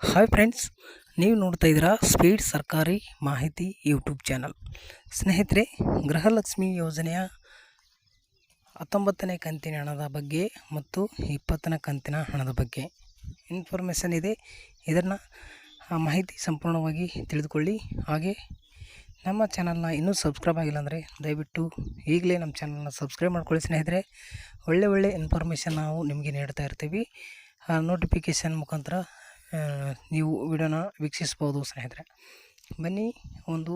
Hi friends ನೀವು ನೋಡ್ತಾ ಇದ್ದೀರಾ ಸ್ಪೀಡ್ ಸರ್ಕಾರಿ ಮಾಹಿತಿ ಯೂಟ್ಯೂಬ್ ಚಾನಲ್ ಸ್ನೇಹಿತರೆ, ಗೃಹಲಕ್ಷ್ಮಿ ಯೋಜನೆಯ ಹತ್ತೊಂಬತ್ತನೇ ಕಂತಿನ ಹಣದ ಬಗ್ಗೆ ಮತ್ತು ಇಪ್ಪತ್ತನೇ ಕಂತಿನ ಹಣದ ಬಗ್ಗೆ ಇನ್ಫಾರ್ಮೇಷನ್ ಇದೆ. ಇದನ್ನು ಮಾಹಿತಿ ಸಂಪೂರ್ಣವಾಗಿ ತಿಳಿದುಕೊಳ್ಳಿ. ಹಾಗೆ ನಮ್ಮ ಚಾನಲ್ನ ಇನ್ನೂ ಸಬ್ಸ್ಕ್ರೈಬ್ ಆಗಿಲ್ಲ ಅಂದರೆ ದಯವಿಟ್ಟು ಈಗಲೇ ನಮ್ಮ ಚಾನಲ್ನ ಸಬ್ಸ್ಕ್ರೈಬ್ ಮಾಡ್ಕೊಳ್ಳಿ. ಸ್ನೇಹಿತರೆ, ಒಳ್ಳೆ ಒಳ್ಳೆ ಇನ್ಫಾರ್ಮೇಷನ್ ನಾವು ನಿಮಗೆ ನೀಡ್ತಾ ಇರ್ತೀವಿ. ನೋಟಿಫಿಕೇಷನ್ ಮುಖಾಂತರ ನೀವು ವಿಡಿಯೋನ ವೀಕ್ಷಿಸ್ಬೋದು ಸ್ನೇಹಿತರೆ. ಬನ್ನಿ ಒಂದು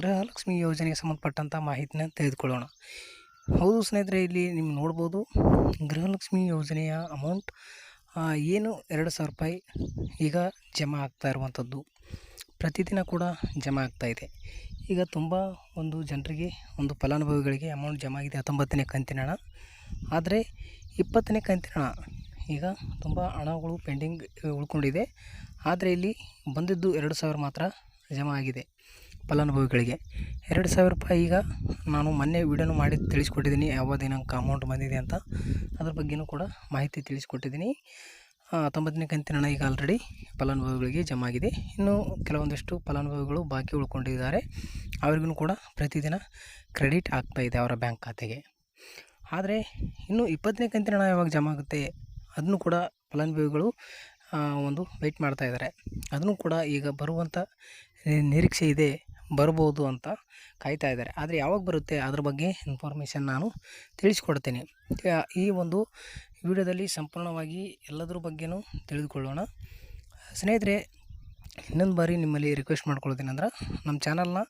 ಗೃಹಲಕ್ಷ್ಮಿ ಯೋಜನೆಗೆ ಸಂಬಂಧಪಟ್ಟಂಥ ಮಾಹಿತಿನ ತೆಗೆದುಕೊಳ್ಳೋಣ. ಹೌದು ಸ್ನೇಹಿತರೆ, ಇಲ್ಲಿ ನೀವು ನೋಡ್ಬೋದು ಗೃಹಲಕ್ಷ್ಮಿ ಯೋಜನೆಯ ಅಮೌಂಟ್ ಏನು ಎರಡು ಸಾವಿರ ರೂಪಾಯಿ ಈಗ ಜಮಾ ಆಗ್ತಾ ಇರುವಂಥದ್ದು. ಪ್ರತಿದಿನ ಕೂಡ ಜಮಾ ಆಗ್ತಾ ಇದೆ. ಈಗ ತುಂಬ ಒಂದು ಜನರಿಗೆ ಒಂದು ಫಲಾನುಭವಿಗಳಿಗೆ ಅಮೌಂಟ್ ಜಮಾ ಆಗಿದೆ ಹತ್ತೊಂಬತ್ತನೇ ಕಂತಿನ ಆದರೆ ಇಪ್ಪತ್ತನೇ ಕಂತಿನ ಈಗ ತುಂಬ ಹಣಗಳು ಪೆಂಡಿಂಗ್ ಉಳ್ಕೊಂಡಿದೆ. ಆದರೆ ಇಲ್ಲಿ ಬಂದಿದ್ದು ಎರಡು ಸಾವಿರ ಮಾತ್ರ ಜಮಾ ಆಗಿದೆ ಫಲಾನುಭವಿಗಳಿಗೆ. ಎರಡು ಸಾವಿರ ರೂಪಾಯಿ ಈಗ ನಾನು ಮೊನ್ನೆ ವಿಡಿಯೋನು ಮಾಡಿ ತಿಳಿಸ್ಕೊಟ್ಟಿದ್ದೀನಿ ಯಾವ ದಿನಾಂಕ ಅಮೌಂಟ್ ಬಂದಿದೆ ಅಂತ. ಅದ್ರ ಬಗ್ಗೆಯೂ ಕೂಡ ಮಾಹಿತಿ ತಿಳಿಸ್ಕೊಟ್ಟಿದ್ದೀನಿ. ಹತ್ತೊಂಬತ್ತನೇ ಕಂತಿನ ಹಣ ಈಗ ಆಲ್ರೆಡಿ ಫಲಾನುಭವಿಗಳಿಗೆ ಜಮಾ ಆಗಿದೆ. ಇನ್ನು ಕೆಲವೊಂದಿಷ್ಟು ಫಲಾನುಭವಿಗಳು ಬಾಕಿ ಉಳ್ಕೊಂಡಿದ್ದಾರೆ. ಅವರಿಗೂ ಕೂಡ ಪ್ರತಿದಿನ ಕ್ರೆಡಿಟ್ ಆಗ್ತಾ ಇದೆ ಅವರ ಬ್ಯಾಂಕ್ ಖಾತೆಗೆ. ಆದರೆ ಇನ್ನು ಇಪ್ಪತ್ತನೇ ಕಂತಿನ ಹಣ ಯಾವಾಗ ಜಮಾ ಆಗುತ್ತೆ? ಅದನ್ನು ಕೂಡ ಫಲಾನುಭವಿಗಳು ಒಂದು ವೆಯ್ಟ್ ಮಾಡ್ತಾ ಇದ್ದಾರೆ ಅದನ್ನು ಕೂಡ ಈಗ ಬರುವಂಥ ನಿರೀಕ್ಷೆ ಇದೆ ಬರ್ಬೋದು ಅಂತ ಕಾಯ್ತಾ ಇದ್ದಾರೆ ಆದರೆ ಯಾವಾಗ ಬರುತ್ತೆ ಅದ್ರ ಬಗ್ಗೆ ಇನ್ಫಾರ್ಮೇಷನ್ ನಾನು ತಿಳಿಸ್ಕೊಡ್ತೇನೆ. ಈ ಒಂದು ವಿಡಿಯೋದಲ್ಲಿ ಸಂಪೂರ್ಣವಾಗಿ ಎಲ್ಲದರ ಬಗ್ಗೆನೂ ತಿಳಿದುಕೊಳ್ಳೋಣ. ಸ್ನೇಹಿತರೆ ಇನ್ನೊಂದು ಬಾರಿ ನಿಮ್ಮಲ್ಲಿ ರಿಕ್ವೆಸ್ಟ್ ಮಾಡ್ಕೊಳ್ಳೋದೇನೆಂದ್ರೆ, ನಮ್ಮ ಚಾನಲ್ನ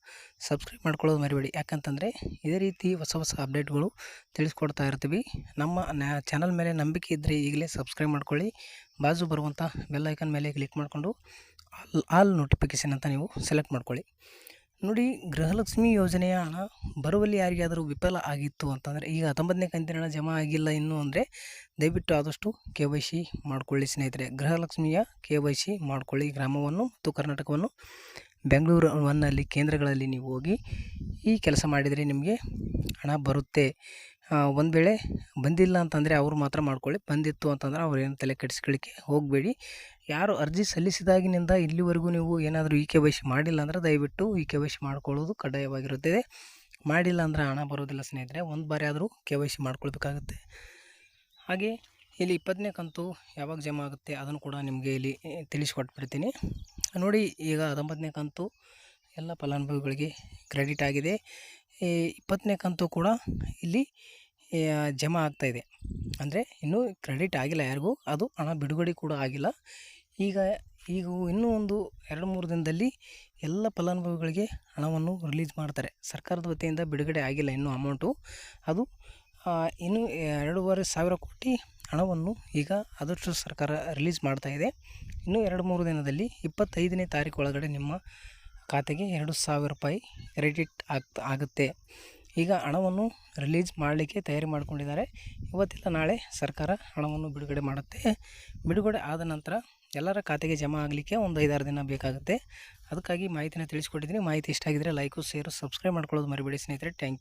ಸಬ್ಸ್ಕ್ರೈಬ್ ಮಾಡ್ಕೊಳ್ಳೋದು ಮರಿಬೇಡಿ. ಯಾಕಂತಂದರೆ, ಇದೇ ರೀತಿ ಹೊಸ ಹೊಸ ಅಪ್ಡೇಟ್ಗಳು ತಿಳಿಸ್ಕೊಡ್ತಾ ಇರ್ತೀವಿ. ನಮ್ಮ ಚಾನಲ್ ಮೇಲೆ ನಂಬಿಕೆ ಇದ್ದರೆ ಈಗಲೇ ಸಬ್ಸ್ಕ್ರೈಬ್ ಮಾಡ್ಕೊಳ್ಳಿ. ಬಾಜು ಬರುವಂಥ ಬೆಲ್ಲೈಕನ್ ಮೇಲೆ ಕ್ಲಿಕ್ ಮಾಡಿಕೊಂಡು, ಆಲ್ ಆಲ್ ನೋಟಿಫಿಕೇಷನ್ ಅಂತ ನೀವು ಸೆಲೆಕ್ಟ್ ಮಾಡ್ಕೊಳ್ಳಿ. ನೋಡಿ, ಗೃಹಲಕ್ಷ್ಮಿ ಯೋಜನೆಯ ಹಣ ಬರುವಲ್ಲಿ ಯಾರಿಗಾದರೂ ವಿಫಲ ಆಗಿತ್ತು ಅಂತಂದರೆ, ಈಗ ಹತ್ತೊಂಬತ್ತನೇ ಕಂತಿನ ಹಣ ಜಮಾ ಆಗಿಲ್ಲ ಇನ್ನೂ ಅಂದರೆ ದಯವಿಟ್ಟು ಆದಷ್ಟು ಕೆ ವೈ ಸಿ ಮಾಡಿಕೊಳ್ಳಿ ಸ್ನೇಹಿತರೆ. ಗೃಹಲಕ್ಷ್ಮಿಯ ಕೆ ವೈ ಸಿ ಮಾಡಿಕೊಳ್ಳಿ. ಗ್ರಾಮವನ್ನು ಮತ್ತು ಕರ್ನಾಟಕವನ್ನು ಬೆಂಗಳೂರು ಒನ್ನಲ್ಲಿ ಕೇಂದ್ರಗಳಲ್ಲಿ ನೀವು ಹೋಗಿ ಈ ಕೆಲಸ ಮಾಡಿದರೆ ನಿಮಗೆ ಹಣ ಬರುತ್ತೆ. ಒಂದು ವೇಳೆ ಬಂದಿಲ್ಲ ಅಂತಂದರೆ ಅವರು ಮಾತ್ರ ಮಾಡ್ಕೊಳ್ಳಿ. ಬಂದಿತ್ತು ಅಂತಂದರೆ ಅವ್ರೇನು ತಲೆ ಕೆಡಿಸ್ಕೊಳ್ಳಿಕ್ಕೆ ಹೋಗಬೇಡಿ. ಯಾರು ಅರ್ಜಿ ಸಲ್ಲಿಸಿದಾಗಿನಿಂದ ಇಲ್ಲಿವರೆಗೂ ನೀವು ಏನಾದರೂ ಇ ಕೆ ವೈ ಸಿ ಮಾಡಿಲ್ಲ ಅಂದರೆ ದಯವಿಟ್ಟು ಇ ಕೆ ವೈ ಸಿ ಮಾಡ್ಕೊಳ್ಳೋದು ಕಡ್ಡಾಯವಾಗಿರುತ್ತದೆ. ಮಾಡಿಲ್ಲ ಅಂದರೆ ಹಣ ಬರೋದಿಲ್ಲ ಸ್ನೇಹಿತರೆ, ಒಂದು ಬಾರಿ ಆದರೂ ಕೆ ವೈ ಸಿ ಮಾಡ್ಕೊಳ್ಬೇಕಾಗುತ್ತೆ. ಹಾಗೆ ಇಲ್ಲಿ ಇಪ್ಪತ್ತನೇ ಕಂತು ಯಾವಾಗ ಜಮಾ ಆಗುತ್ತೆ ಅದನ್ನು ಕೂಡ ನಿಮಗೆ ಇಲ್ಲಿ ತಿಳಿಸಿಕೊಟ್ಬಿಡ್ತೀನಿ. ನೋಡಿ, ಈಗ ಹತ್ತೊಂಬತ್ತನೇ ಕಂತು ಎಲ್ಲ ಫಲಾನುಭವಿಗಳಿಗೆ ಕ್ರೆಡಿಟ್ ಆಗಿದೆ. ಇಪ್ಪತ್ತನೇ ಕಂತು ಕೂಡ ಇಲ್ಲಿ ಜಮಾ ಆಗ್ತಾ ಇದೆ. ಅಂದರೆ ಇನ್ನೂ ಕ್ರೆಡಿಟ್ ಆಗಿಲ್ಲ ಯಾರಿಗೂ, ಅದು ಹಣ ಬಿಡುಗಡೆ ಕೂಡ ಆಗಿಲ್ಲ. ಈಗ ಈಗ ಇನ್ನೂ ಒಂದು ಎರಡು ಮೂರು ದಿನದಲ್ಲಿ ಎಲ್ಲ ಫಲಾನುಭವಿಗಳಿಗೆ ಹಣವನ್ನು ರಿಲೀಸ್ ಮಾಡ್ತಾರೆ. ಸರ್ಕಾರದ ವತಿಯಿಂದ ಬಿಡುಗಡೆ ಆಗಿಲ್ಲ ಇನ್ನೂ ಅಮೌಂಟು ಅದು ಇನ್ನೂ ಎರಡೂವರೆ ಸಾವಿರ ಕೋಟಿ ಹಣವನ್ನು ಈಗ ಆದಷ್ಟು ಸರ್ಕಾರ ರಿಲೀಸ್ ಮಾಡ್ತಾ ಇದೆ. ಇನ್ನು ಎರಡು ಮೂರು ದಿನದಲ್ಲಿ ಇಪ್ಪತ್ತೈದನೇ ತಾರೀಕು ಒಳಗಡೆ ನಿಮ್ಮ ಖಾತೆಗೆ ಎರಡು ಸಾವಿರ ರೂಪಾಯಿ ಕ್ರೆಡಿಟ್ ಆಗ್ತ ಆಗುತ್ತೆ. ಈಗ ಹಣವನ್ನು ರಿಲೀಸ್ ಮಾಡಲಿಕ್ಕೆ ತಯಾರಿ ಮಾಡಿಕೊಂಡಿದ್ದಾರೆ. ಇವತ್ತಿಲ್ಲ ನಾಳೆ ಸರ್ಕಾರ ಹಣವನ್ನು ಬಿಡುಗಡೆ ಮಾಡುತ್ತೆ. ಬಿಡುಗಡೆ ಆದ ನಂತರ ಎಲ್ಲರ ಖಾತೆಗೆ ಜಮಾ ಆಗಲಿಕ್ಕೆ ಒಂದು ಐದಾರು ದಿನ ಬೇಕಾಗುತ್ತೆ. ಅದಕ್ಕಾಗಿ ಮಾಹಿತಿನ ತಿಳಿಸ್ಕೊಟ್ಟಿದ್ದೀನಿ. ಮಾಹಿತಿ ಇಷ್ಟ ಆಗಿದ್ದರೆ ಲೈಕು, ಶೇರು, ಸಬ್ಸ್ಕ್ರೈಬ್ ಮಾಡ್ಕೊಳ್ಳೋದು ಮರಿಬೇಡಿ ಸ್ನೇಹಿತರೆ. Thank you.